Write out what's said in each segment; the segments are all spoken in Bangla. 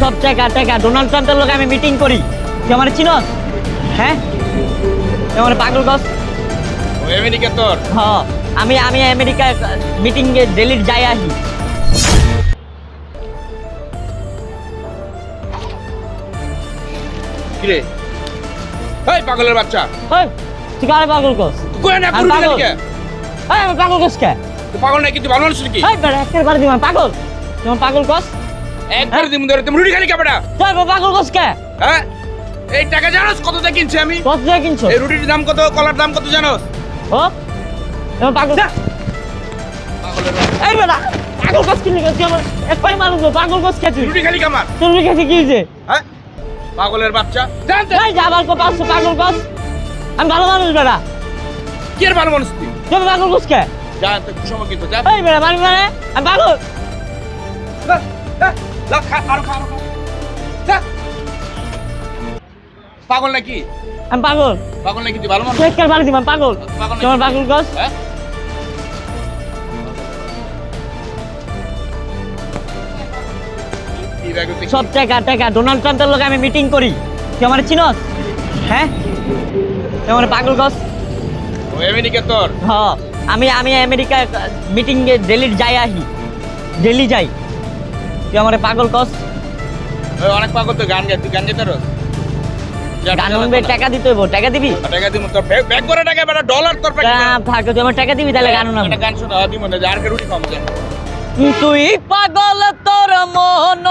সব টাকা টাকা ডোনাল্ড ট্রাম্পের লোক আমি মিটিং করি তুই আমার চিনস হ্যাঁ আমার পাগল ও আমেরিকা তোর হ আমি আমি আমেরিকা মিটিং এ দিল্লির যাই আহি কিরে এই পাগলের বাচ্চা। ওই তুই কারে পাগল কস কই না আমি পুরো। দিকে? এই আমি পাগল কস কে? তুই পাগল নাকি? তুই ভালো মানুষ নাকি? এই বেটা একের বারে দিমান পাগল। তুই আমার পাগল কস। একবার দিমু ধরে তুমি রুটি খালি তুই আমার পাগল কস কে? হ্যাঁ? এই টাকা জানোস? কত দিয়ে কিনছি আমি? কত দিয়ে কিনছো? এই রুটির দাম কত? কলার দাম কত জানোস? ও? তুই আমার পাগল। এই বেটা পাগল কস কিনলি তুই আমার এক পাই মানুষ পাগল কস কে রুটি খালি কামার তোর কাছে কি হয়েছে? হ্যাঁ? পাগলের বাচ্চা। জানতে এই যা আমার কো পাঁচশো পাগল কস। আমি ভালো মানুষ বেটা কি ভালো মানুষ তুই? আমার পাগল কস কে? জানতে সময় কিন্তু যা। এই মানি মানে আমি পাগল পাগল নাকি? আমি পাগল। পাগল নাকি তুই? ভালো মানুষ? দিমান পাগল। নাকি পাগল কস হ্যাঁ? সব টাকা টাকা। ডোনাল্ড ট্রাম্পের লোক আমি মিটিং করি। তুই আমার চিনস? হ্যাঁ? তুই আমার পাগল ও আমেরিকা তোর? হ। আমি আমি আমেরিকা মিটিং এ দিল্লির যাই আহি। দিল্লি যাই। তুই আমার পাগল কস। ওই অনেক পাগল তো গান গায় তুই গান গাইতে রস গান শুনবে টাকা দিতে হইব টাকা দিবি? টাকা দিব তোর ব্যাগ করে টাকা বেটা ডলার তোর ব্যাগ তা থাকে তুই আমার টাকা দিবি তাহলে গান একটা গান শোনা দিব না আর কে রুটি কেন তুই পাগল তোর মন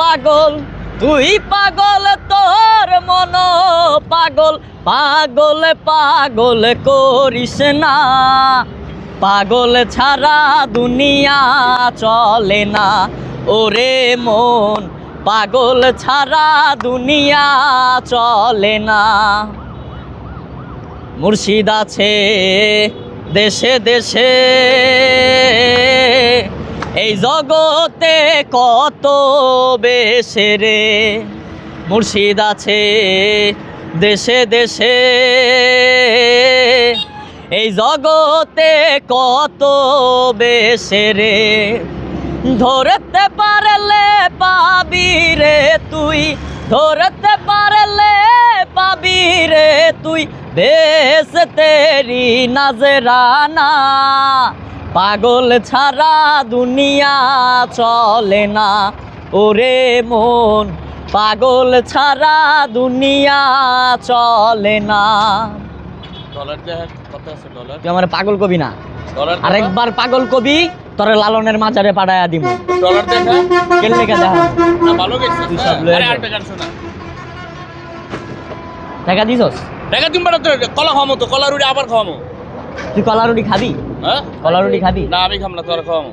পাগল। তুই পাগল, তোর মন পাগল। পাগল পাগল করিস না। পাগল ছাড়া দুনিয়া চলে না। ওরে মন, পাগল ছাড়া দুনিয়া চলে না। মুর্শিদ আছে দেশে দেশে। এই জগতে কত বেশে মুর্শিদ আছে দেশে দেশে। এই জগতে কত বেশে ধরতে পারলে পাবি রে তুই, ধরতে পারলে পাবি রে তুই। বেশ তেরি নাজরানা পাগল ছাড়া দুনিয়া চলে না। ওরে মন পাগল ছাড়া দুনিয়া চলে না। ডলার দেখ আছে ডলার? তুই আমার পাগল কবি না। আরেকবার পাগল কবি তোরে লালনের মাজারে পাঠায়া দিব। ডলার দেখা কেন লেগে দেখা। না ভালো গেছে সব লয়ে আরে যা। গান শোনা। টাকা দিছস? টাকা তুমি বেটা তোর কলা খাওয়ামো তো কলা রুটি আবার খাওয়ামো। তুই কলা রুটি খাবি? হ্যাঁ কলা রুটি খাবি না আমি খাম না তোর খাওয়ামো